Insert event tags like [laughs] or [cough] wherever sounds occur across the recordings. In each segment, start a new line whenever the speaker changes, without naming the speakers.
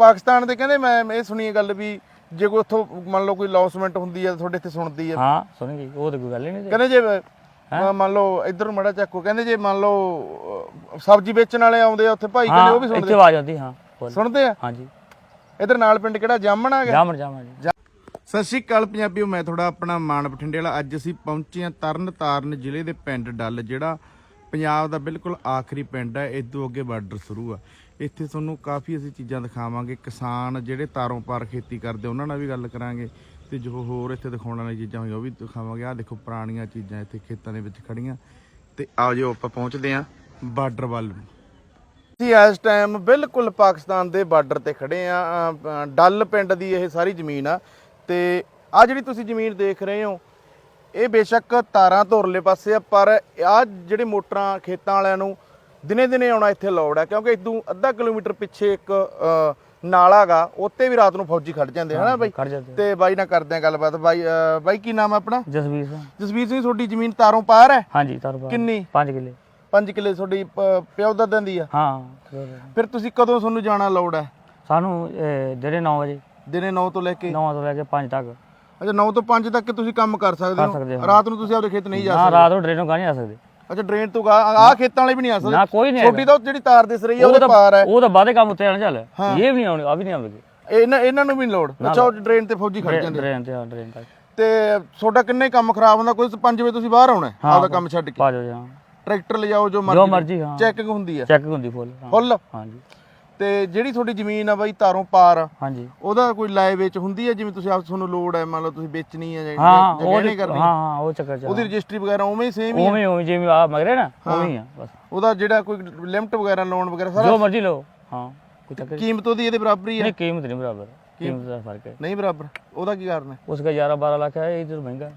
ਪਾਕਿਸਤਾਨ ਦੇ ਕਹਿੰਦੇ ਮੈਂ ਇਹ ਸੁਣੀ ਗੱਲ ਵੀ ਜੇ ਕੋਈ ਉੱਥੋਂ ਮੰਨ ਲਓ ਕੋਈ ਲੌਸਮੈਂਟ ਹੁੰਦੀ ਹੈ ਤੁਹਾਡੇ ਇੱਥੇ ਸੁਣਦੀ ਹੈ
ਹਾਂ ਸੁਣੇਗੀ ਉਹ ਤਾਂ ਕੋਈ ਗੱਲ ਹੀ ਨਹੀਂ
ਕਹਿੰਦੇ ਜੇ। ਅਹ, ਮੰਨ ਲਓ ਇੱਧਰ ਨੂੰ ਮੜਾ ਚੱਕੋ ਕਹਿੰਦੇ ਜੇ ਮੰਨ ਲਓ ਸਬਜ਼ੀ ਵੇਚਣ ਵਾਲੇ ਆਉਂਦੇ ਆ ਉੱਥੇ ਭਾਈ ਕਹਿੰਦੇ
ਹਾਂ
ਉਹ ਵੀ
ਇੱਥੇ
ਸੁਣਦੇ
ਆਵਾਜ਼ ਆਉਂਦੀ ਹਾਂ।
ਸੁਣਦੇ ਆ?
ਹਾਂਜੀ।
ਇੱਧਰ ਨਾਲ ਪਿੰਡ ਕਿਹੜਾ ਜਾਮਣ ਆ ਗਿਆ?
ਜਾਮਣ ਜਾਮਣ ਜੀ।
ਸਤਿ ਸ਼੍ਰੀ ਅਕਾਲ ਪੰਜਾਬੀਓ ਮੈਂ ਤੁਹਾਡਾ ਆਪਣਾ ਮਾਨ ਬਠਿੰਡੇ ਵਾਲਾ। ਅੱਜ ਅਸੀਂ ਪਹੁੰਚੇ ਹਾਂ ਤਰਨ ਤਾਰਨ ਜ਼ਿਲ੍ਹੇ ਦੇ ਪਿੰਡ ਡੱਲ ਜਿਹੜਾ ਪੰਜਾਬ ਦਾ ਬਿਲਕੁਲ ਆਖਰੀ ਪਿੰਡ ਹੈ ਇਦੋਂ ਅੱਗੇ ਬਾਰਡਰ ਸ਼ੁਰੂ ਆ। ਇੱਥੇ ਤੁਹਾਨੂੰ ਕਾਫੀ ਅਸੀਂ ਚੀਜ਼ਾਂ ਦਿਖਾਵਾਂਗੇ। ਕਿਸਾਨ ਜਿਹੜੇ ਤਾਰੋਂ ਪਾਰ ਖੇਤੀ ਕਰਦੇ, ਉਹਨਾਂ ਨਾਲ ਵੀ ਗੱਲ ਕਰਾਂਗੇ ਤੇ ਜੋ ਹੋਰ ਇੱਥੇ ਦਿਖਾਉਣ ਵਾਲੀਆਂ ਚੀਜ਼ਾਂ ਹੋਈਆਂ, ਉਹ ਵੀ ਦਿਖਾਵਾਂਗੇ। ਆਹ ਦੇਖੋ ਪੁਰਾਣੀਆਂ ਚੀਜ਼ਾਂ ਇੱਥੇ ਖੇਤਾਂ ਦੇ ਵਿੱਚ ਖੜੀਆਂ ਤੇ ਆ ਜੋ, ਆਪਾਂ ਪਹੁੰਚਦੇ ਹਾਂ ਬਾਰਡਰ ਵੱਲ। ਨੂੰ ਅਸੀਂ ਇਸ ਟਾਈਮ ਬਿਲਕੁਲ ਪਾਕਿਸਤਾਨ ਦੇ ਬਾਰਡਰ ਤੇ ਖੜੇ ਆ ਡੱਲ ਪਿੰਡ ਦੀ ਇਹ ਸਾਰੀ ਜ਼ਮੀਨ ਆ ਤੇ ਆ ਜਿਹੜੀ ਤੁਸੀਂ ਜ਼ਮੀਨ ਦੇਖ ਰਹੇ ਹੋ, ਇਹ ਬੇਸ਼ੱਕ ਤਾਰਾਂ ਧੁਰਲੇ ਪਾਸੇ ਆ, ਪਰ ਆ ਜਿਹੜੇ ਮੋਟਰਾਂ ਖੇਤਾਂ ਵਾਲਿਆਂ ਨੂੰ ਦਿਨੇ ਦਿਨੇ ਆਉਣਾ ਇੱਥੇ ਲੋੜ ਆ ਕਿਉਂਕਿ ਇਦੋਂ ਅੱਧਾ ਕਿਲੋਮੀਟਰ ਪਿੱਛੇ ਇੱਕ ਅ, ਨਾਲਾ ਗਾ ਉੱਤੇ ਵੀ ਰਾਤ ਨੂੰ ਫੌਜੀ ਖੜ ਜਾਂਦੇ ਹਨਾ ਬਾਈ?
ਖੜ ਜਾਂਦੇ
ਤੇ ਬਾਈ ਨਾਲ ਕਰਦੇ ਆ ਗੱਲਬਾਤ। ਬਾਈ ਬਾਈ ਕੀ ਨਾਮ ਹੈ ਆਪਣਾ?
ਜਸਵੀਰ ਸਿੰਘ।
ਜਸਵੀਰ ਸਿੰਘ ਤੁਹਾਡੀ ਜ਼ਮੀਨ ਤਾਰੋਂ ਪਾਰ ਹੈ?
ਹਾਂਜੀ ਤਰਬਾ
ਕਿੰਨੀ?
5 ਕਿੱਲੇ।
5 ਕਿੱਲੇ ਤੁਹਾਡੀ ਪਿਓ ਦਾਦਿਆਂ ਦੀ ਆ?
ਹਾਂ।
ਫਿਰ ਤੁਸੀਂ ਕਦੋਂ ਤੁਹਾਨੂੰ ਜਾਣਾ ਲੋੜ ਹੈ?
ਸਾਨੂੰ ਜਿਹੜੇ 9 ਵਜੇ।
ਦਿਨੇ 9 ਤੋਂ ਲੈ ਕੇ?
9 ਤੋਂ ਲੈ ਕੇ 5 ਤੱਕ।
ਅੱਛਾ 9 ਤੋਂ 5 ਤੱਕ ਤੁਸੀਂ ਕੰਮ ਕਰ ਸਕਦੇ
ਸਕਦੇ
ਹੋ।
ਹਾਂ।
ਰਾਤ ਨੂੰ ਤੁਸੀਂ ਆਪਦੇ ਖੇਤ ਨਹੀਂ ਜਾ
ਨਾ ਰਾਤ ਨੂੰ ਟ੍ਰੇਨੋਂ ਗਾ ਨਹੀਂ ਸਕਦੇ
ਸਕਦੇ। ਅੱਛਾ ਡਰੇਨ ਤੋਂ ਆ ਖੇਤਾਂ ਵਾਲੇ ਵੀ ਨਹੀਂ ਆ ਸਕਦੇ।
ਨਾ ਕੋਈ ਨਹੀਂ
ਛੋਟੀ ਤਾਂ ਜਿਹੜੀ ਤਾਰ ਦਿਸ ਰਹੀ ਹੈ
ਉਹ
ਉਹਦੇ ਪਾਰ ਹੈ।
ਉਹ ਤਾਂ ਬਾਦੇ ਕੰਮ ਉੱਤੇ ਆਣ ਚੱਲ। ਇਹ ਵੀ ਨਹੀਂ ਆਉਣੇ ਆ ਵੀ ਨਹੀਂ ਆਉਣਗੇ
ਇਹਨਾਂ ਇਹਨਾਂ ਨੂੰ ਵੀ ਲੋੜ। ਅੱਛਾ ਉਹ ਡਰੇਨ ਤੇ ਫੌਜੀ ਖੜ ਜਾਂਦੇ
ਟ੍ਰੇਨ ਤੇ ਹਾਂ ਟ੍ਰੇਨ ਤੱਕ
ਤੇ ਤੁਹਾਡਾ ਕਿੰਨੇ ਕੰਮ ਖਰਾਬ ਹੁੰਦਾ? ਕੋਈ 5 ਵਜੇ ਤੁਸੀਂ ਬਾਹਰ ਆਉਣਾ ਹੈ, ਆਪਦਾ ਕੰਮ ਛੱਡ ਕੇ?
ਪਾ ਜਾਓ ਜਾਂ
ਟਰੈਕਟਰ ਲਿਜਾਓ ਜੋ
ਜੋ
ਮਰਜ਼ੀ ਚੈਕਿੰਗ ਹੁੰਦੀ ਹੈ।
ਚੈੱਕ ਹੁੰਦੀ ਫੁੱਲ।
ਫੁੱਲ?
ਹਾਂਜੀ।
ਤੇ ਜਿਹੜੀ ਤੁਹਾਡੀ ਜ਼ਮੀਨ ਆ ਬਾਈ ਤਾਰੋਂ ਪਾਰ
ਹਾਂਜੀ।
ਉਹਦਾ ਕੋਈ ਲਾਏ ਵਿੱਚ ਹੁੰਦੀ ਹੈ ਜਿਵੇਂ ਤੁਸੀਂ ਆਪ ਤੁਹਾਨੂੰ ਲੋਡ ਹੈ ਮੰਨ ਲਓ ਤੁਸੀਂ ਵੇਚਣੀ ਹੈ
ਹਾਂ ਉਹ
ਨਹੀਂ ਕਰਨੀ।
ਹਾਂ ਹਾਂ ਉਹ ਚੱਕਰ ਚ
ਉਹਦੀ ਰਜਿਸਟਰੀ ਵਗੈਰਾ ਉਵੇਂ ਹੀ ਸੇਮ ਹੀ
ਉਵੇਂ ਉਵੇਂ ਜਿਵੇਂ ਆ ਮਗਰੇ ਨਾ ਉਵੇਂ ਆ ਬਸ।
ਉਹਦਾ ਜਿਹੜਾ ਕੋਈ ਲਿਮਟ ਵਗੈਰਾ ਲੋਨ ਵਗੈਰਾ ਸਾਰਾ
ਜੋ ਮਰਜ਼ੀ ਲਓ। ਹਾਂ ਕੋਈ ਚੱਕਰ
ਕੀਮਤ ਉਹਦੀ ਇਹਦੇ ਬਰਾਬਰ ਹੀ ਹੈ
ਨਹੀਂ ਕੀਮਤ ਨਹੀਂ ਬਰਾਬਰ। ਕੀਮਤ ਦਾ ਫ਼ਰਕ ਹੈ।
ਨਹੀਂ ਬਰਾਬਰ। ਉਹਦਾ ਕੀ ਕਾਰਨ ਹੈ?
ਉਸਦਾ 11 12 ਲੱਖ ਹੈ ਇਹ ਤਾਂ ਮਹਿੰਗਾ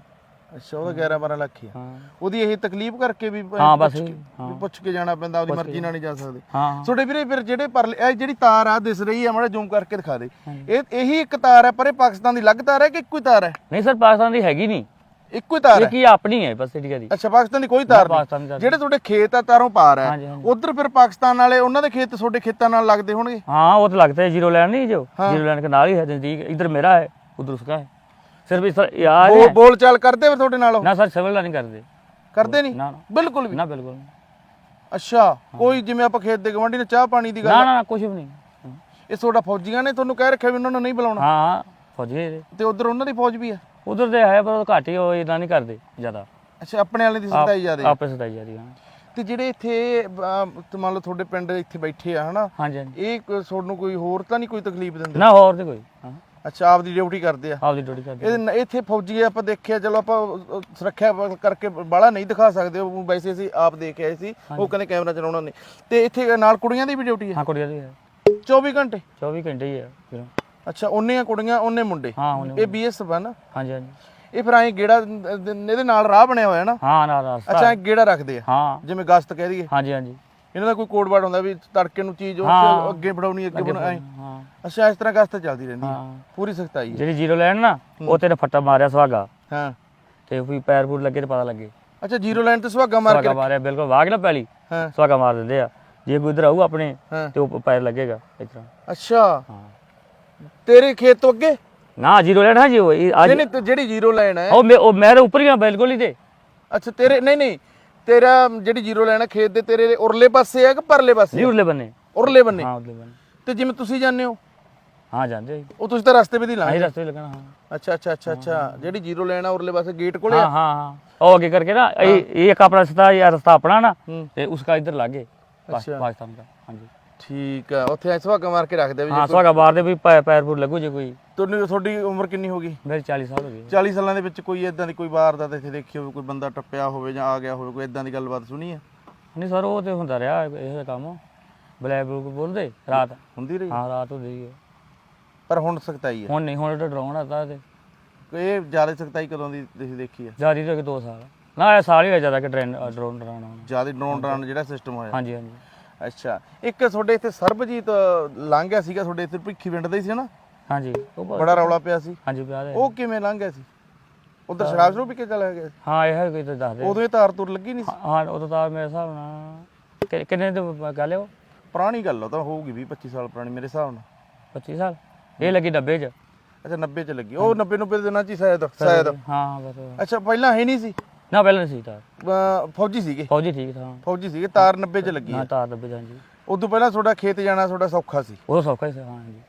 ਅੱਛਾ ਉਹਦਾ 11 12 ਲੱਖ ਹੀ ਆ
हाँ
ਉਹਦੀ ਇਹ ਤਕਲੀਫ ਕਰਕੇ ਵੀ ਪ-
ਹਾਂ ਬਸ
ਪੁੱਛ
ਇਹ,
ਕੇ-
ਹਾਂ।
ਵੀ ਪੁੱਛ ਕੇ ਜਾਣਾ ਪੈਂਦਾ ਉਹਦੀ ਮਰਜ਼ੀ ਨਾਲ ਨਹੀਂ ਜਾ ਸਕਦੇ
हाँ
ਤੁਹਾਡੇ ਵੀਰੇ ਫਿਰ ਜਿਹੜੇ ਪਰਲੇ ਇਹ ਜਿਹੜੀ ਤਾਰ ਆ ਦਿਸ ਰਹੀ ਆ ਮਾੜਾ ਜ਼ੂਮ ਕਰਕੇ ਦਿਖਾ ਦੇ ਇਹ ਇਹੀ ਇੱਕ ਤਾਰ ਹੈ ਪਰ ਇਹ ਪਾਕਿਸਤਾਨ ਦੀ ਅਲੱਗ ਤਾਰ ਹੈ ਕਿ ਇੱਕੋ ਹੀ ਤਾਰ ਹੈ
नहीं सर पाकिस्तान की हैगी नहीं
ਇੱਕੋ ਹੀ ਤਾਰ
ये
ਹੈ
की अपनी है बस इंडिया दी
ਅੱਛਾ ਪਾਕਿਸਤਾਨ ਦੀ ਕੋਈ ਤਾਰ ਨਹੀਂ
पाकिस्तान का
ਜਿਹੜੇ ਤੁਹਾਡੇ ਖੇਤ ਆ ਤਾਰੋਂ ਪਾਰ ਹੈ
ਹਾਂਜੀ, ਹਾਂਜੀ।
ਉਧਰ ਫਿਰ ਪਾਕਿਸਤਾਨ ਵਾਲੇ ਉਹਨਾਂ ਦੇ ਖੇਤ ਤੁਹਾਡੇ ਖੇਤਾਂ ਨਾਲ ਲੱਗਦੇ ਹੋਣਗੇ
हाँ वो तो लगता है जीरो लैंड नहीं जो जीरो लैंड के नाल ही है नजदीक इधर मेरा है उधर उसका है ਸਿਰਫ ਇਸ ਤਰ੍ਹਾਂ ਯਾਰ
ਬੋਲ ਬੋਲ ਚਾਲ ਕਰਦੇ ਫਿਰ ਤੁਹਾਡੇ ਨਾਲ?
ਨਾ ਸਰ ਸਿਵਲ ਨਹੀਂ ਕਰਦੇ।
ਕਰਦੇ ਨਹੀਂ? ਬਿਲਕੁਲ ਵੀ?
ਨਾ ਬਿਲਕੁਲ
ਅੱਛਾ ਕੋਈ ਜਿਵੇਂ ਆਪਾਂ ਖੇਤ ਦੇ ਗਵਾਂਢੀ ਨੇ ਚਾਹ ਪਾਣੀ ਦੀ ਗੱਲ
ਨਾ ਨਾ ਕੁਝ ਵੀ ਨਹੀਂ।
ਇਹ ਤੁਹਾਡਾ ਫੌਜੀਆਂ ਨੇ ਤੁਹਾਨੂੰ ਕਹਿ ਰੱਖਿਆ ਵੀ ਉਹਨਾਂ ਨੂੰ ਨਹੀਂ ਬੁਲਾਉਣਾ?
ਹਾਂ ਫੌਜੀ
ਤੇ ਉਧਰ ਉਹਨਾਂ ਦੀ ਫੌਜ ਵੀ ਹੈ?
ਉਧਰ ਦੇ ਹੈ ਪਰ ਉਹ ਘੱਟ ਹੀ ਉਹ ਇਦਾਂ ਨਹੀਂ ਕਰਦੇ ਜ਼ਿਆਦਾ।
ਅੱਛਾ ਆਪਣੇ ਵਾਲੇ ਦੀ ਸਤਾਈ ਜ਼ਿਆਦੇ
ਆ। ਆਪਸ ਦਾ ਹਾਂ।
ਤੇ ਜਿਹੜੇ ਇੱਥੇ ਮੰਨ ਲਓ ਤੁਹਾਡੇ ਪਿੰਡ ਇੱਥੇ ਬੈਠੇ ਆ ਹਨਾ? ਇਹ ਤੁਹਾਨੂੰ ਕੋਈ ਹੋਰ ਤਾਂ ਨਹੀਂ ਕੋਈ ਤਕਲੀਫ ਦਿੰਦੇ?
ਨਾ ਹੋਰ ਤੇ ਕੋਈ।
ਅੱਛਾ ਆਪਦੀ ਡਿਊਟੀ ਕਰਦੇ ਆ।
ਆਪਦੀ ਡਿਊਟੀ
ਕਰਦੇ ਇਹ ਇੱਥੇ ਫੌਜੀ ਆਪਾਂ ਦੇਖਿਆ ਚਲੋ ਆਪਾਂ ਸੁਰੱਖਿਆ ਕਰਕੇ ਬਾਲਾ ਨਹੀਂ ਦਿਖਾ ਸਕਦੇ। ਉਹ ਵੈਸੇ ਅਸੀਂ ਆਪ ਦੇਖ ਆਏ ਸੀ। ਉਹ ਕਹਿੰਦੇ ਕੈਮਰਾ ਚਲਾਉਣਾ ਨਹੀਂ ਤੇ ਇੱਥੇ ਨਾਲ ਕੁੜੀਆਂ ਦੀ ਵੀ ਡਿਊਟੀ ਹੈ
ਹਾਂ ਕੁੜੀਆਂ ਦੀ ਹੈ
24 ਘੰਟੇ?
24 ਘੰਟੇ ਹੀ ਹੈ
ਅੱਛਾ ਉਹਨੇ ਕੁੜੀਆਂ ਉਹਨੇ ਮੁੰਡੇ?
ਹਾਂ
ਇਹ
ਬੀਐਸ ਬਣ ਹਾਂਜੀ ਹਾਂਜੀ।
ਇਹ ਫਿਰ ਐਂ ਗੇੜਾ ਇਹਦੇ ਨਾਲ ਰਾਹ ਬਣਿਆ ਹੋਇਆ ਨਾ?
ਹਾਂ ਨਾ ਨਾ
ਅੱਛਾ ਐਂ ਗੇੜਾ ਰੱਖਦੇ ਆ?
ਹਾਂ।
ਜਿਵੇਂ ਗਸਤ ਕਹਿ ਦਈਏ।
ਹਾਂਜੀ ਹਾਂਜੀ।
ਇਹਨਾਂ ਦਾ ਕੋਈ ਕੋਡ ਵਰਡ ਹੁੰਦਾ ਵੀ ਤੜਕੇ ਨੂੰ ਚੀਜ਼ ਉਹ
ਹਾਂ।
ਅੱਗੇ ਫੜਾਉਣੀ ਅੱਗੇ ਬਣਾਈ
हाँ
ਅੱਛਾ ਇਸ ਤਰ੍ਹਾਂ ਗਸਤ ਚੱਲਦੀ ਰਹਿੰਦੀ ਹੈ। ਪੂਰੀ ਸਖਤਾਈ ਹੈ।
ਜਿਹੜੀ ਜ਼ੀਰੋ ਲੈਣ ਨਾ ਉਹ ਤੇਰੇ ਫੱਟਾ ਮਾਰਿਆ ਸੁਹਾਗਾ।
ਹਾਂ।
ਤੇ ਵੀ ਪੈਰ ਪੂਰ ਲੱਗੇ ਤੇ ਪਤਾ ਲੱਗੇ।
ਅੱਛਾ ਜ਼ੀਰੋ ਲਾਈਨ ਤੇ ਸੁਹਾਗਾ ਮਾਰ ਕੇ
ਮਾਰਿਆ ਬਿਲਕੁਲ। ਵਾਗ ਨਾ ਪੈਲੀ।
ਹਾਂ।
ਸੁਹਾਗਾ ਮਾਰ ਦਿੰਦੇ ਆ। ਜੇ ਕੋਈ ਇਧਰ ਆਊ ਆਪਣੇ
ਹਾਂ।
ਤੇ ਉਹ ਪੈਰ ਲੱਗੇਗਾ ਇਸ ਤਰ੍ਹਾਂ।
ਅੱਛਾ।
ਹਾਂ।
ਤੇਰੇ ਖੇਤ ਤੋਂ ਅੱਗੇ?
ਨਾ ਜ਼ੀਰੋ ਲੈਣ ਹਾਂ ਜੀ ਉਹ।
ਨਹੀਂ ਜਿਹੜੀ ਜ਼ੀਰੋ ਲਾਈਨ ਹੈ।
ਉਹ ਮੇ- ਉਹ ਮੇਰੇ ਉੱਪਰ ਹੀ ਆ ਬਿਲਕੁਲ ਹੀ ਤੇ।
ਅੱਛਾ ਤੇਰੇ ਨਹੀਂ ਨਹੀਂ। ਤੇਰਾ ਜਿਹੜੀ ਜ਼ੀਰੋ ਲਾਈਨ ਖੇਤ ਦੇ ਤੇਰੇ ਉਰਲੇ ਪਾਸੇ ਹੈ ਕਿ ਪਰਲੇ ਪਾਸੇ
ਜੀ ਉਰਲੇ ਬੰਨੇ।
ਉਰਲੇ ਬੰਨੇ।
ਹਾਂ ਉਰਲੇ ਬੰਨੇ।
ਤੇ ਜਿਵੇਂ ਤੁਸੀਂ ਜਾਂਦੇ ਹੋ?
ਹਾਂ ਜਾਂਦੇ ਜੀ।
ਉਹ ਤੁਸੀਂ ਤਾਂ ਰਸਤੇ ਵਿੱਚ ਹੀ
ਆਹੀ
ਲੰਘ
ਰਸਤੇ ਲੱਗਣਾ ਹਾਂ।
ਅੱਛਾ ਅੱਛਾ ਅੱਛਾ ਅੱਛਾ। ਜਿਹੜੀ ਜ਼ੀਰੋ ਲਾਈਨ ਹੈ ਉਰਲੇ ਪਾਸੇ ਗੇਟ ਕੋਲੇ
ਹਾਂ ਹਾਂ ਹਾਂ। ਉਹ ਅੱਗੇ ਕਰਕੇ ਨਾ ਇਹ ਇਹ ਇੱਕ ਆਪਣਾ ਰਸਤਾ ਇਹ ਰਸਤਾ ਆਪਣਾ ਨਾ
ਹੂੰ।
ਤੇ ਉਸਕਾ ਇਧਰ ਲਾਗੇ ਪਾ-
ਅੱਛਾ।
ਪਾਕਿਸਤਾਨ ਦਾ। ਹਾਂਜੀ।
ਠੀਕ ਆ ਉੱਥੇ ਐ ਸੁਹਾਗਾ ਮਾਰ ਕੇ ਰੱਖਦੇ ਆ ਵੀ
ਹਾਂ ਸੁਹਾਗਾ ਮਾਰਦੇ ਵੀ ਪੈ- ਪੈਰ ਪੂਰ ਲੱਗੂ ਜੇ ਕੋਈ।
ਤੁਹਾਨੂੰ ਤੁਹਾਡੀ ਉਮਰ ਕਿੰਨੀ ਹੋ ਗਈ?
ਮੇਰੀ 40 ਸਾਲ ਹੋ ਗਏ
40 ਸਾਲਾਂ ਦੇ ਵਿੱਚ ਕੋਈ ਇਦਾਂ ਦੀ ਕੋਈ ਵਾਰਦਾਤ ਇੱਥੇ ਦੇਖੀ ਹੋਵੇ ਕੋਈ ਬੰਦਾ ਟੱਪਿਆ ਹੋਵੇ ਜਾਂ ਆ ਗਿਆ ਹੋਵੇ ਕੋਈ ਇਦਾਂ ਦੀ ਗੱਲਬਾਤ ਸੁਣੀ ਹੈ
ਨਹੀਂ ਸਰ ਉਹ ਤੇ ਹੁੰਦਾ ਰਿਹਾ ਇਹ ਕੰਮ। ਬਲੈਕ ਬਲੂਕ ਬੋਲਦੇ ਰਾਤ।
ਹੁੰਦੀ ਰਹੀ।
ਹਾਂ ਰਾਤ ਹੁੰਦੀ ਹੈ
ਪਰ ਹੁਣ ਸਖਤਾਈ ਹੈ
ਹੁਣ ਨਹੀਂ ਹੁਣ ਤਾਂ ਡਰਾਉਣ ਆਤਾ ਤੇ
ਇਹ ਜ਼ਿਆਦਾ ਸਖਤਾਈ ਕਦੋਂ ਦੀ ਤੁਸੀਂ ਦੇਖੀ ਹੈ
ਜਾਰੀ ਤੋਂ 2 ਸਾਲ। ਨਾ ਇਹ ਸਾਲ ਹੀ ਹੋਇਆ ਜ਼ਿਆਦਾ ਕਿ ਡਰੋਨ ਡਰਾਉਣਾ।
ਜ਼ਿਆਦਾ ਡਰੋਨ ਡਰਾਉਣ ਜਿਹੜਾ ਸਿਸਟਮ ਹੋਇਆ।
ਹਾਂਜੀ ਹਾਂਜੀ।
ਅੱਛਾ। ਇੱਕ ਤੁਹਾਡੇ ਇੱਥੇ ਸਰਬਜੀਤ ਲੰਘ ਗਿਆ ਸੀਗਾ ਤੁਹਾਡੇ ਇੱਥੇ ਭਿੱਖੀ ਪਿੰਡ ਦਾ ਹੀ ਸੀ ਨਾ?
ਹਾਂਜੀ। ਉਹ
ਬੜਾ ਰੌਲਾ ਪਿਆ ਸੀ।
ਹਾਂਜੀ ਪਿਆ ਦੇ।
ਉਹ ਕਿਵੇਂ ਲੰਘ ਗਿਆ ਸੀ? ਉਧਰ ਸ਼ਰਾਬ ਸ਼ਰੂਬ ਪੀ ਕੇ ਚਲਾ ਗਿਆ ਸੀ?
ਹਾਂ ਇਹ ਹੈ ਕੋਈ ਤਾਂ ਦੱਸ ਦੇ
ਉਦੋਂ ਇਹ ਤਾਰ ਤੁਰ ਲੱਗੀ ਨਹੀਂ ਸੀ?
ਹਾਂ ਉਦੋਂ ਤਾਂ ਮੇਰੇ ਹਿਸਾਬ ਨਾਲ ਕਿ- ਕਿੰਨੇ ਦੀ ਗੱਲ ਹੈ ਉਹ?
ਪੁਰਾਣੀ ਗੱਲ ਆ, ਉਹ ਤਾਂ ਹੋਊਗੀ 20 25 ਸਾਲ ਪੁਰਾਣੀ ਮੇਰੇ ਹਿਸਾਬ ਨਾਲ।
25 ਸਾਲ? ਇਹ ਲੱਗੀ ਡੱਬੇ 'ਚ?
ਅੱਛਾ 90 ਚ ਲੱਗੀ। ਉਹ 90 90 ਦੇ ਦਿਨਾਂ ਚ ਹੀ ਸ਼ਾਇਦ ਸ਼ਾਇਦ।
ਹਾਂ ਬਸ।
ਅੱਛਾ ਪਹਿਲਾਂ ਹੈ ਨਹੀਂ ਸੀ?
ਨਾ ਪਹਿਲਾਂ ਨਹੀਂ ਸੀ ਤਾਰ।
ਅਹ ਫੌਜੀ ਸੀਗੇ।
ਫੌਜੀ ਠੀਕ ਥਾ
ਫੌਜੀ ਸੀਗੇ ਤਾਰ 90 ਚ ਲੱਗੀ
ਹਾਂ ਤਾਰ ਡੱਬੇ 'ਚ ਹਾਂਜੀ।
ਉਦੋਂ ਪਹਿਲਾਂ ਤੁਹਾਡਾ ਖੇਤ ਜਾਣਾ ਤੁਹਾਡਾ ਸੌਖਾ ਸੀ।
ਉਹ ਸੌਖਾ ਹੀ ਸੀ ਹਾਂ। ਜੀ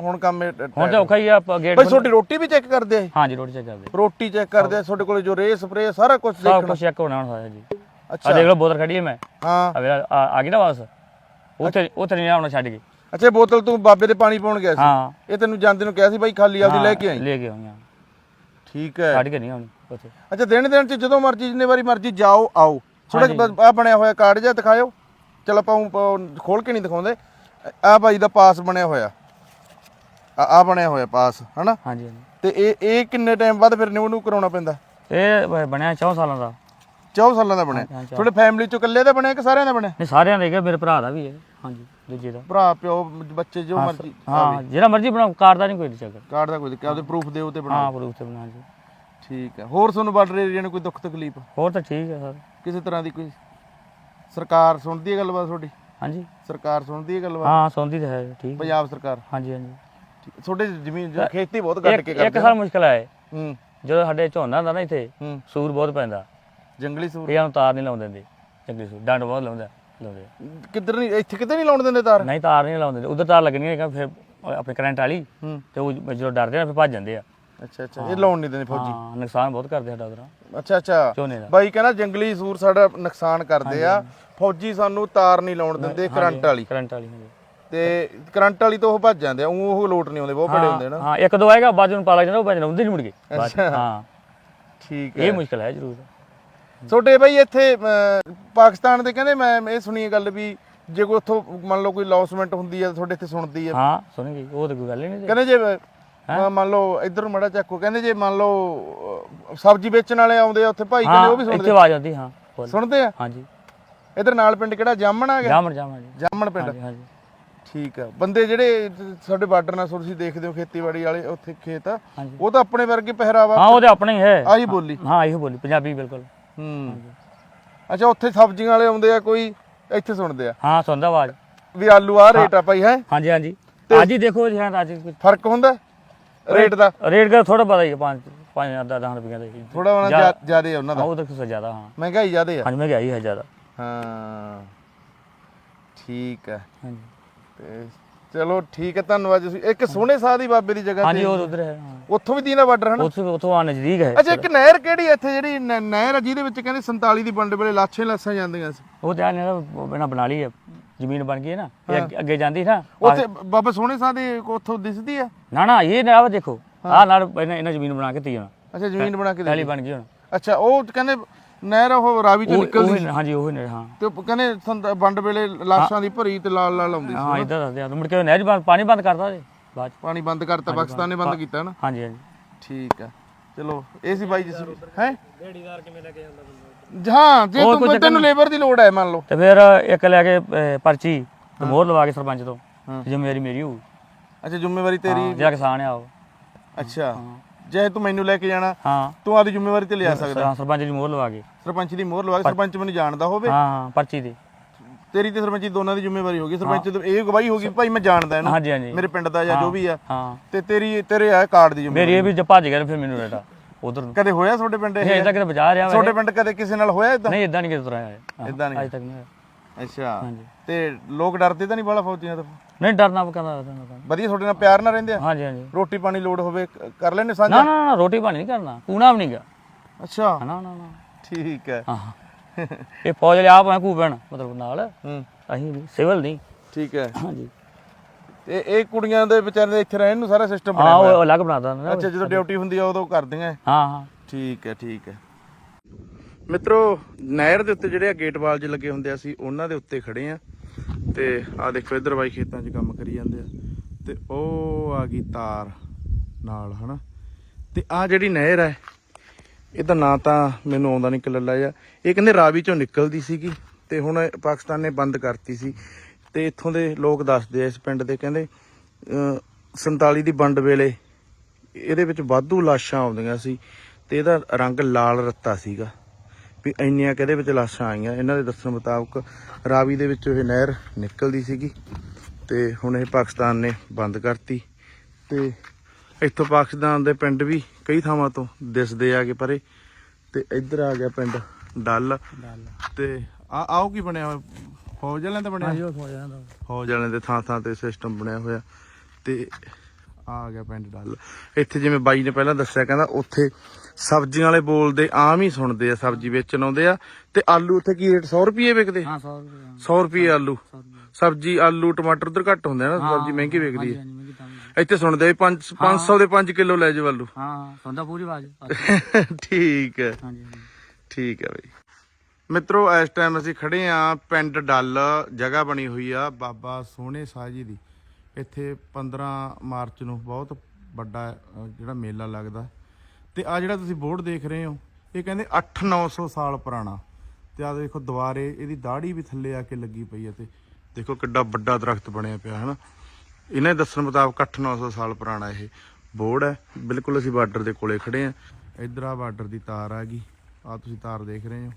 ਹੁਣ ਕੰਮ ਇਹ
ਹੁਣ ਤਾਂ ਔਖਾ ਹੀ ਆ ਆਪਾਂ ਗੇਟ
ਬਈ ਤੁਹਾਡੀ ਰੋਟੀ ਵੀ ਚੈੱਕ ਕਰਦੇ ਆ ਇਹ?
ਹਾਂਜੀ ਰੋਟੀ ਚੈੱਕ ਕਰਦੇ
ਰੋਟੀ ਚੈੱਕ ਕਰਦੇ ਆ ਤੁਹਾਡੇ ਕੋਲ ਜੋ ਰੇ ਸਪਰੇ ਸਾਰਾ ਕੁਝ
ਸਭ
ਦੇਖਣਾ।
ਕੁਝ ਚੈੱਕ ਹੋਣਾ ਹੋਇਆ ਜੀ ਆ
ਅੱਛਾ।
ਦੇਖ ਲਓ ਬੋਤਲ ਖੜੀ ਹੈ ਮੈਂ।
ਹਾਂ।
ਆ ਵੇਲਾ ਆ ਆ ਗਈ ਨਾ ਬਸ ਉੱਥੇ ਉੱਥੇ ਨਹੀਂ ਆਉਣਾ ਛੱਡ ਕੇ।
ਅੱਛਾ ਇਹ ਬੋਤਲ ਤੂੰ ਬਾਬੇ ਦੇ ਪਾਣੀ ਪਾਉਣ ਗਿਆ ਸੀ?
ਹਾਂ।
ਇਹ ਤੈਨੂੰ ਜਾਂਦੇ ਨੂੰ ਕਿਹਾ ਸੀ ਬਾਈ ਖਾਲੀ ਆਪਦੀ ਲੈ ਕੇ ਆਈ।
ਲੈ ਕੇ ਆਉਣਾ
ਠੀਕ ਹੈ।
ਛੱਡ ਕੇ ਨਹੀਂ ਆਉਣੀ।
ਅੱਛਾ। ਦਿਨ ਦਿਨ ਚ ਜਦੋਂ ਮਰਜ਼ੀ ਜਿੰਨੇ ਵਾਰੀ ਮਰਜ਼ੀ ਜਾਓ ਆਓ। ਥੋੜਾ ਆ ਬਣਿਆ ਹੋਇਆ ਕਾਰਡ ਜਿਹਾ ਦਿਖਾਇਓ। ਚਲ ਆਪਾਂ ਖੋਲ ਕੇ ਨਹੀਂ ਦਿਖਾਉਂਦੇ। ਆ ਭਾਈ ਦਾ ਪਾਸ ਬਣਿਆ ਹੋਇਆ। ਆ ਬਣਿਆ ਹੋਇਆ ਪਾਸ ਹਨਾ?
ਹਾਂਜੀ ਹਾਂਜੀ।
ਤੇ ਇਹ ਇਹ ਕਿੰਨੇ ਟਾਈਮ ਬਾਅਦ ਫਿਰ ਨਿਊ ਨੂੰ ਕਰਾਉਣਾ ਪੈਂਦਾ?
ਇਹ ਬਣਿਆ 4 ਸਾਲਾਂ ਦਾ।
4 ਸਾਲਾਂ ਦਾ ਬਣਿਆ। ਤੁਹਾਡੇ ਫੈਮਿਲੀ ਚੋਂ ਇਕੱਲੇ ਦਾ ਬਣਿਆ ਕਿ ਸਾਰਿਆਂ ਦਾ ਬਣਿਆ?
ਨਹੀਂ ਸਾਰਿਆਂ ਦਾ ਹੈਗਾ ਮੇਰੇ ਭਰਾ ਦਾ ਵੀ ਹੈ। ਹਾਂਜੀ ਦੂਜੇ ਦਾ।
ਭਰਾ ਪਿਓ ਬੱਚੇ ਜੋ ਮਰਜ਼ੀ
ਹਾਂ ਜਿਹੜਾ ਮਰਜ਼ੀ ਬਣਾਓ ਕਾਰ ਦਾ ਨਹੀਂ ਕੋਈ ਚੱਕਰ।
ਕਾਰਡ ਦਾ ਕੋਈ ਦਿੱਕਤ ਆਪਦੇ ਪ੍ਰੂਫ ਦਿਓ ਤੇ ਬਣਾ
ਹਾਂ ਪ੍ਰੂਫ ਤੇ ਬਣਾ ਜੀ
ਠੀਕ ਹੈ। ਹੋਰ ਤੁਹਾਨੂੰ ਬਾਰਡਰ ਏਰੀਆ ਨੂੰ ਕੋਈ ਦੁੱਖ ਤਕਲੀਫ?
ਹੋਰ ਤਾਂ ਠੀਕ ਹੈ ਸਰ।
ਕਿਸੇ ਤਰ੍ਹਾਂ ਦੀ ਕੋਈ ਸਰਕਾਰ ਸੁਣਦੀ ਹੈ ਗੱਲਬਾਤ ਤੁਹਾਡੀ?
ਹਾਂਜੀ।
ਸਰਕਾਰ ਸੁਣਦੀ ਹੈ ਗੱਲਬਾਤ?
ਹਾਂ ਤਾਂ ਹੈ ਠੀਕ ਹੈ।
ਪੰਜਾਬ ਸਰਕਾਰ?
ਹਾਂਜੀ ਹਾਂਜੀ।
ਠੀਕ। ਤੁਹਾਡੇ ਜ਼ਮੀਨ ਜੋ ਖੇਤੀ ਬਹੁਤ ਕੱਟ
ਇੱਕ
ਕੇ
ਇੱਕ
ਕਰਦੇ
ਸਾਲ ਮੁਸ਼ਕਲ ਆਏ।
ਹੂੰ।
ਜਦੋਂ ਸਾਡੇ ਝੋਨਾ ਹੁੰਦਾ ਨਾ ਇੱਥੇ
ਹੂੰ।
ਸੂਰ ਬਹੁਤ ਪੈਂਦਾ।
ਜੰਗਲੀ ਸੂਰ?
ਇਹ ਨੂੰ ਤਾਰ ਨਹੀਂ ਲਾਉਂਦੇ ਦਿੰਦੇ। ਜੰਗਲੀ ਸੂਰ ਡੰਡ ਬਹੁਤ ਲਾਉਂਦਾ ਲਾਉਂਦੇ।
ਕਿੱਧਰ ਨਹੀਂ ਇੱਥੇ ਕਿਤੇ ਨਹੀਂ ਲਾਉਣ ਦਿੰਦੇ ਤਾਰ?
ਨਹੀਂ ਤਾਰ ਨਹੀਂ ਲਾਉਂਦੇ। ਉਧਰ ਤਾਰ ਲੱਗਣੀ ਹੈ ਫਿਰ ਆਪਣੇ ਕਰੰਟ ਵਾਲੀ
ਹੂੰ।
ਤੇ ਉਹ ਜਦੋਂ ਡਰਦੇ ਆ ਫਿਰ ਭੱਜ ਜਾਂਦੇ ਆ।
ਅੱਛਾ ਅੱਛਾ। ਇਹ ਲਾਉਣ ਨਹੀਂ ਦਿੰਦੇ ਫੌਜੀ?
ਹਾਂ ਨੁਕਸਾਨ ਬਹੁਤ ਕਰਦੇ ਸਾਡਾ ਉਧਰ
ਅੱਛਾ ਅੱਛਾ।
ਝੋਨੇ ਦਾ।
ਬਾਈ ਕਹਿੰਦਾ ਜੰਗਲੀ ਸੂਰ ਸਾਡਾ ਨੁਕਸਾਨ ਕਰਦੇ ਆ। ਫੌਜੀ ਸਾਨੂੰ ਤਾਰ ਨਹੀਂ ਲਾਉਣ ਦਿੰਦੇ ਕਰੰਟ ਵਾਲੀ।
ਕਰੰਟ ਵਾਲੀ ਹਾਂਜੀ।
ਤੇ ਕਰੰਟ ਵਾਲੀ ਤੋਂ ਉਹ ਭੱਜ ਜਾਂਦੇ ਆ ਉਹ ਲੋਟ ਨਹੀਂ ਆਉਂਦੇ ਬਹੁਤ ਬੜੇ ਹੁੰਦੇ ਨਾ।
ਹਾਂ ਇੱਕ ਦੋ ਆਏਗਾ ਬਾਅਦ ਨੂੰ ਪਾ ਲੱਗ ਜਾਂਦਾ ਉਹ ਭੱਜ ਜਾਂਦਾ ਨਹੀਂ ਮੁੜ ਕੇ। ਹਾਂ।
ਠੀਕ ਹੈ।
ਇਹ ਮੁਸ਼ਕਲ ਹੈ ਜ਼ਰੂਰ।
ਤੁਹਾਡੇ ਬਈ ਇੱਥੇ ਪਾਕਿਸਤਾਨ ਦੇ ਕਹਿੰਦੇ ਮੈਂ ਇਹ ਸੁਣੀ ਗੱਲ ਵੀ ਜੇ ਕੋਈ ਉੱਥੋਂ ਮੰਨ ਲਓ ਕੋਈ ਲੌਸਮੈਂਟ ਹੁੰਦੀ ਹੈ ਤੁਹਾਡੇ ਇੱਥੇ ਸੁਣਦੀ ਹੈ।
ਹਾਂ ਸੁਣੇਗੀ ਉਹ ਤਾਂ ਕੋਈ ਗੱਲ ਨਹੀਂ।
ਕਹਿੰਦੇ ਜੇ ਅ, ਮੰਨ ਲਓ ਇੱਧਰ ਨੂੰ ਮੜਾ ਚੱਕੋ ਕਹਿੰਦੇ ਜੇ ਮੰਨ ਲਓ ਸਬਜ਼ੀ ਵੇਚਣ ਵਾਲੇ ਆਉਂਦੇ ਆ ਉੱਥੇ ਭਾਈ ਕਹਿੰਦੇ
ਹਾਂ
ਉਹ ਵੀ
ਇੱਥੇ
ਸੁਣਦੇ
ਆਵਾਜ਼ ਆਉਂਦੀ ਹਾਂ ਬੋਲ।
ਸੁਣਦੇ ਆ?
ਹਾਂਜੀ।
ਇੱਧਰ ਨਾਲ ਪਿੰਡ ਕਿਹੜਾ? ਜਾਮਣ ਆ ਗਿਆ?
ਜਾਮਣ ਜਾਮਣ ਜੀ।
ਜਾਮਣ ਪਿੰਡ।
ਹਾਂਜੀ ਹਾਂਜੀ।
ਠੀਕ ਆ। ਬੰਦੇ ਜਿਹੜੇ ਸਾਡੇ ਬਾਰਡਰ ਨਾਲ ਤੁਸੀਂ ਦੇਖਦੇ ਹੋ ਖੇਤੀਬਾੜੀ ਵਾਲੇ ਉੱਥੇ ਖੇਤ ਆ
ਹਾਂਜੀ।
ਉਹ ਤਾਂ ਆਪਣੇ ਵਰਗੇ ਪਹਿਰਾਵਾ
ਹਾਂ ਉਹਦੇ ਆਪਣੇ ਹੀ ਹੈ।
ਆਹੀ ਬੋਲੀ।
ਹਾਂ ਇਹੋ ਬੋਲੀ ਪੰਜਾਬੀ ਬਿਲਕੁਲ।
ਹੂੰ। ਅੱਛਾ ਉੱਥੇ ਸਬਜ਼ੀਆਂ ਵਾਲੇ ਆਉਂਦੇ ਆ ਕੋਈ ਇੱਥੇ ਸੁਣਦੇ ਆ?
ਹਾਂ ਸੁਣਦਾ ਆਵਾਜ਼।
ਵੀ ਆਲੂ ਆ ਰੇਟ ਆ ਭਾਈ ਹੈ?
ਹਾਂਜੀ ਹਾਂਜੀ। ਅੱਜ ਹੀ ਦੇਖੋ ਜੀ ਹਾਂ ਅੱਜ ਕੁਝ
ਫ਼ਰਕ ਹੁੰਦਾ? ਰੇਟ ਦਾ?
ਰੇਟ ਦਾ ਥੋੜਾ ਪਤਾ ਹੀ ਹੈ 5 5 10 ਰੁਪਏ ਦਾ ਹੀ।
ਥੋੜਾ ਬਣਾ ਜਿਆਦੇ ਉਹਨਾਂ
ਹਾਂ
ਦਾ।
ਉਹ ਤਾਂ ਕੁਛ ਜ਼ਿਆਦਾ ਹਾਂ
ਮਹਿੰਗਾਈ ਜਿਆਦੇ ਆ।
ਹਾਂਜੀ ਮੈਂ ਹੀ ਹੈ ਜ਼ਿਆਦਾ।
ਹਾਂ। ਠੀਕ ਹੈ।
ਹਾਂਜੀ।
ਤੇ ਚਲੋ ਠੀਕ ਹੈ ਧੰਨਵਾਦ ਜੀ। ਇੱਕ ਸੋਹਣੇ ਸਾਹ ਦੀ ਬਾਬੇ ਦੀ ਜਗ੍ਹਾ
ਹਾਂਜੀ ਉਹ ਉਧਰ ਹੈ ਹਾਂ।
ਉੱਥੋਂ ਵੀ ਦੀਨਾ ਬਾਰਡਰ ਹਨਾ?
ਉੱਥੋਂ ਉੱਥੋਂ ਆ ਨਜ਼ਦੀਕ ਹੈ।
ਅੱਛਾ ਇੱਕ ਨਹਿਰ ਕਿਹੜੀ ਹੈ ਇੱਥੇ ਜਿਹੜੀ ਨਹਿਰ ਆ ਜਿਹਦੇ ਵਿੱਚ ਕਹਿੰਦੇ 47 ਦੀ ਵੰਡ ਵੇਲੇ ਲਾਛੇ ਲਾਸਾਂ ਜਾਂਦੀਆਂ ਸੀ?
ਉਹ ਤੇ ਆ ਨੇ ਬਣਾ ਬਣਾ ਲਈ ਹੈ ਜ਼ਮੀਨ ਬਣ ਗਈ ਹੈ ਨਾ ਇਹ ਅੱਗੇ- ਅੱਗੇ ਜਾਂਦੀ ਨਾ
ਉੱਥੇ ਬਾਬਾ ਸੋਹਣੇ ਸਾਹ ਦੇ ਉੱਥੋਂ ਦਿਸਦੀ ਆ
ਨਾ ਨਾ ਇਹ ਨਾ ਆਹ ਦੇਖੋ ਆਹ ਨਾਲ ਇਹਨਾਂ ਇਹਨਾਂ ਜ਼ਮੀਨ ਬਣਾ ਕੇ ਤੀ ਹੁਣ।
ਅੱਛਾ ਜ਼ਮੀਨ ਬਣਾ ਕੇ ਦੇ
ਪਹਿਲੀ ਬਣ ਗਈ ਹੁਣ।
ਅੱਛਾ ਉਹ ਕਹਿੰਦੇ ਨਹਿਰ ਉਹ ਰਾਵੀ ਚੋਂ
ਉਹ
ਨਿਕਲਦੀ
ਉਹ ਹਾਂਜੀ ਉਹ ਨੇ ਹਾਂ।
ਤੇ ਉਹ ਕਹਿੰਦੇ ਵੰਡ ਵੇਲੇ ਲਾਸ਼ਾਂ ਦੀ ਭਰੀ ਤੇ ਲਾਲ ਲਾਲ ਆਉਂਦੀ ਸੀ
ਹਾਂ ਇਦਾਂ ਦੱਸਦੇ ਆ। ਮੁੜ ਕੇ ਨਹਿਰ ਬੰਦ- ਪਾਣੀ ਬੰਦ ਕਰਤਾ ਜੀ ਬਾਅਦ 'ਚ।
ਪਾਣੀ ਬੰਦ ਕਰਤਾ ਪਾਕਿਸਤਾਨ ਨੇ ਬੰਦ ਕੀਤਾ ਨਾ।
ਹਾਂਜੀ ਹਾਂਜੀ।
ਠੀਕ ਆ ਚਲੋ ਇਹ ਸੀ ਬਾਈ ਜੀ ਹੈ? ਕਿਵੇਂ ਲੈ ਕੇ ਜਾਂਦਾ ਹਾਂ ਜੇ ਤੂੰ ਤੈਨੂੰ ਲੇਬਰ ਦੀ ਲੋੜ ਹੈ ਮੰਨ ਲਓ।
ਤੇ ਫਿਰ ਇੱਕ ਲੈ ਕੇ ਅਹ, ਪਰਚੀ ਤੇ ਮੋਹਰ ਲਵਾ ਕੇ ਸਰਪੰਚ ਤੋਂ ਜ਼ਿੰਮੇਵਾਰੀ ਮੇਰੀ ਹੋਊ।
ਅੱਛਾ ਜ਼ਿੰਮੇਵਾਰੀ ਤੇਰੀ
ਜਿਹੜਾ ਕਿਸਾਨ ਆ ਉਹ।
ਅੱਛਾ। ਜੇ ਤੂੰ ਮੈਨੂੰ ਲੈ ਕੇ ਜਾਣਾ
ਹਾਂ।
ਤੂੰ ਆਪਦੀ ਜ਼ਿੰਮੇਵਾਰੀ ਤੇ ਲਿਆ ਸਕਦਾ।
ਹਾਂ, ਸਰਪੰਚ ਦੀ ਮੋਹਰ ਲਵਾ ਕੇ।
ਸਰਪੰਚ ਦੀ ਮੋਹਰ ਲਵਾ ਕੇ ਸਰਪੰਚ ਮੈਨੂੰ ਜਾਣਦਾ ਹੋਵੇ।
ਹਾਂ ਹਾਂ ਪਰਚੀ ਦੀ।
ਤੇਰੀ ਤੇ ਸਰਪੰਚ ਦੀ ਦੋਨਾਂ ਦੀ ਜ਼ਿੰਮੇਵਾਰੀ ਹੋਗੀ ਸਰਪੰਚ ਦੀ ਇਹ ਗਵਾਹੀ ਹੋਗੀ ਭਾਈ ਮੈਂ ਜਾਣਦਾ ਇਹਨੂੰ।
ਹਾਂਜੀ ਹਾਂਜੀ।
ਮੇਰੇ ਪਿੰਡ ਦਾ ਜਾਂ ਜੋ ਵੀ ਆ।
ਹਾਂ।
ਤੇ ਤੇਰੀ ਤੇਰੇ ਆ ਕਾਰਡ ਦੀ ਜ਼ਿੰਮੇਵਾਰੀ
ਮੇਰੀ ਇਹ ਵੀ ਜੇ ਭੱਜ ਗਿਆ ਫਿਰ ਮੈਨੂੰ ਬੇਟਾ ਉਧਰ ਨੂੰ
ਕਦੇ ਹੋਇਆ ਤੁਹਾਡੇ ਪਿੰਡ ਇਹ?
ਇਹ ਅਜੇ ਤੱਕ ਤਾਂ ਵਾ
ਤੁਹਾਡੇ ਪਿੰਡ ਕਦੇ ਕਿਸੇ ਨਾਲ ਹੋਇਆ ਇਦਾਂ
ਨਹੀਂ ਇਦਾਂ ਨਹੀਂ ਕਿਤੇ ਤੁਰਿਆ ਹੋਇਆ।
ਏਦਾਂ ਨਹੀਂ।
ਅਜੇ ਤੱਕ ਨਹੀਂ ਹੋਇਆ।
ਅੱਛਾ।
ਹਾਂਜੀ।
ਤੇ ਲੋਕ ਡਰਦੇ ਤਾਂ ਨਹੀਂ ਬਾਲਾ ਫੌਜੀਆਂ ਤੋਂ?
ਨਹੀਂ ਡਰਨਾ ਕਹਿੰਦਾ
ਵਧੀਆ ਤੁਹਾਡੇ ਨਾਲ ਪਿਆਰ ਨਾਲ ਰਹਿੰਦੇ ਆ?
ਹਾਂਜੀ ਹਾਂਜੀ।
ਰੋਟੀ ਪਾਣੀ ਲੋੜ ਹੋਵੇ ਕ- ਕਰ ਲੈਣੇ
ਨਾ
ਸਾਂਝਾ?
ਨਾ ਨਾ ਰੋਟੀ ਪਾਣੀ ਨਹੀਂ ਕਰਨਾ। ਕੂਣਾ ਵੀ ਨਹੀਂ ਗਾ
ਅੱਛਾ
ਨਾ ਨਾ ਨਾ।
ਠੀਕ ਹੈ।
ਹਾਂ ਇਹ ਫੌਜ ਵਾਲੇ ਆਪ ਐ ਕੂਪਣ ਮਤਲਬ ਨਾਲ।
ਹੂੰ।
ਅਸੀਂ ਨਹੀਂ ਸਿਵਲ ਨਹੀਂ।
ਠੀਕ ਹੈ।
ਹਾਂਜੀ।
ਤੇ ਇਹ ਕੁੜੀਆਂ ਦੇ ਵਿਚਾਰੇ ਦੇ ਇੱਥੇ ਰਹਿਣ ਨੂੰ ਸਾਰਾ ਸਿਸਟਮ
ਹਾਂ
ਬਣਿਆ ਹੋਇਆ।
ਉਹ ਅਲੱਗ ਬਣਾਦਾ ਨਾ
ਅੱਛਾ ਜਦੋਂ ਡਿਊਟੀ ਹੁੰਦੀ ਆ ਉਦੋਂ ਕਰਦੀਆਂ
ਹਾਂ ਹਾਂ।
ਠੀਕ ਹੈ ਠੀਕ ਹੈ। ਮਿੱਤਰੋ ਨਹਿਰ ਦੇ ਉੱਤੇ ਜਿਹੜੇ ਆ ਗੇਟ ਵਾਲ 'ਚ ਲੱਗੇ ਹੁੰਦੇ ਆ ਅਸੀਂ ਉਹਨਾਂ ਦੇ ਉੱਤੇ ਖੜੇ ਆ। ਤੇ ਆ ਦੇਖੋ ਇੱਧਰ ਬਾਈ ਖੇਤਾਂ 'ਚ ਕੰਮ ਕਰੀ ਜਾਂਦੇ ਆ। ਤੇ ਉਹ ਆ ਗਈ ਤਾਰ ਨਾਲ ਹਨਾ। ਤੇ ਆ ਜਿਹੜੀ ਨਹਿਰ ਹੈ ਇਹਦਾ ਨਾਂ ਤਾਂ ਮੈਨੂੰ ਆਉਂਦਾ ਨਹੀਂ ਕਲੱਲਾ ਜਿਹਾ। ਇਹ ਕਹਿੰਦੇ ਰਾਵੀ ਚੋਂ ਨਿਕਲਦੀ ਸੀਗੀ ਤੇ ਹੁਣ ਪਾਕਿਸਤਾਨ ਨੇ ਬੰਦ ਕਰਤੀ ਸੀ। ਤੇ ਇੱਥੋਂ ਦੇ ਲੋਕ ਦੱਸਦੇ ਆ ਇਸ ਪਿੰਡ ਦੇ ਕਹਿੰਦੇ ਅਹ 47 ਦੀ ਵੰਡ ਵੇਲੇ ਇਹਦੇ ਵਿੱਚ ਵਾਧੂ ਲਾਸ਼ਾਂ ਆਉਂਦੀਆਂ ਸੀ ਤੇ ਇਹਦਾ ਰੰਗ ਲਾਲ ਰੱਤਾ ਸੀਗਾ। ਵੀ ਇੰਨੀਆਂ ਕਿਹਦੇ ਵਿੱਚ ਲਾਸ਼ਾਂ ਆਈਆਂ? ਇਹਨਾਂ ਦੇ ਦੱਸਣ ਮੁਤਾਬਕ ਰਾਵੀ ਦੇ ਵਿੱਚੋਂ ਇਹ ਨਹਿਰ ਨਿਕਲਦੀ ਸੀਗੀ ਤੇ ਹੁਣ ਇਹ ਪਾਕਿਸਤਾਨ ਨੇ ਬੰਦ ਕਰਤੀ ਤੇ ਇੱਥੋਂ ਪਾਕਿਸਤਾਨ ਦੇ ਪਿੰਡ ਵੀ ਕਈ ਥਾਵਾਂ ਤੋਂ ਦਿਸਦੇ ਆਗੇ ਪਰੇ ਤੇ ਇੱਧਰ ਆ ਗਿਆ ਪਿੰਡ ਡੱਲ। ਤੇ ਆ ਆਓ ਕੀ ਬਣਿਆ ਹੋਇਆ? ਫੌਜ ਵਾਲਿਆਂ ਦਾ ਬਣਿਆ?
ਹਾਂਜੀ ਉਹ
ਫੌਜ ਵਾਲਿਆਂ ਦੇ। ਥਾਂ ਥਾਂ ਤੇ ਸਿਸਟਮ ਬਣਿਆ ਹੋਇਆ। ਤੇ ਆ ਗਿਆ ਪਿੰਡ ਡੱਲ। ਇੱਥੇ ਜਿਵੇਂ ਬਾਈ ਨੇ ਪਹਿਲਾਂ ਦੱਸਿਆ ਕਹਿੰਦਾ ਉੱਥੇ ਸਬਜ਼ੀਆਂ ਵਾਲੇ ਬੋਲਦੇ ਆਮ ਹੀ ਸੁਣਦੇ ਆ ਸਬਜ਼ੀ ਵੇਚਣ ਆਉਂਦੇ ਆ। ਤੇ ਆਲੂ ਉੱਥੇ ਕੀ ਰੇਟ 100 ਰੁਪਏ ਵਿਕਦੇ?
ਹਾਂ 100 ਰੁਪਏ
100 ਰੁਪਏ ਆਲੂ। ਸਬਜ਼ੀ ਆਲੂ ਟਮਾਟਰ ਉਧਰ ਘੱਟ ਹੁੰਦੇ ਆ ਨਾ ਸਬਜ਼ੀ ਮਹਿੰਗੀ ਵਿਕਦੀ ਹੈ
ਤਾਂ
ਇੱਥੇ ਸੁਣਦੇ ਵੀ 5 500 ਦੇ 5 ਕਿਲੋ ਲੈ ਜਾਓ ਆਲੂ।
ਹਾਂ ਸੁਣਦਾ ਪੂਰੀ ਆਵਾਜ਼। [laughs]
ਠੀਕ ਹੈ।
ਹਾਂਜੀ।
ਠੀਕ ਹੈ ਬਈ। ਮਿੱਤਰੋ, ਇਸ ਟਾਈਮ ਅਸੀਂ ਖੜੇ ਆ ਪਿੰਡ ਡੱਲ, ਜਗ੍ਹਾ ਬਣੀ ਹੋਈ ਆ ਬਾਬਾ ਸੋਹਣੇ ਸਾਹ ਜੀ ਦੀ। ਇੱਥੇ 15 ਮਾਰਚ ਨੂੰ ਬਹੁਤ ਵੱਡਾ ਜਿਹੜਾ ਮੇਲਾ ਲੱਗਦਾ। ਤੇ ਆ ਜਿਹੜਾ ਤੁਸੀਂ ਬੋਰਡ ਦੇਖ ਰਹੇ ਹੋ, ਇਹ ਕਹਿੰਦੇ 8-900 ਸਾਲ ਪੁਰਾਣਾ। ਤੇ ਆ ਦੇਖੋ ਦੁਬਾਰੇ ਇਹਦੀ ਦਾੜੀ ਵੀ ਥੱਲੇ ਆ ਕੇ ਲੱਗੀ ਪਈ ਹੈ ਤੇ ਦੇਖੋ ਕਿੱਡਾ ਵੱਡਾ ਦਰਖਤ ਬਣਿਆ ਪਿਆ ਹੈ ਨਾ ਇਹਨੇ ਦੱਸਣ ਮੁਤਾਬਕ 8-900 ਸਾਲ ਪੁਰਾਣਾ ਇਹ ਬੋਰਡ ਹੈ। ਬਿਲਕੁਲ ਅਸੀਂ ਬਾਰਡਰ ਦੇ ਕੋਲੇ ਖੜੇ ਆ ਇਧਰ ਆ ਬਾਰਡਰ ਦੀ ਤਾਰ ਆ ਗਈ। ਆ ਤੁਸੀਂ ਤਾਰ ਦੇਖ ਰਹੇ ਹੋ।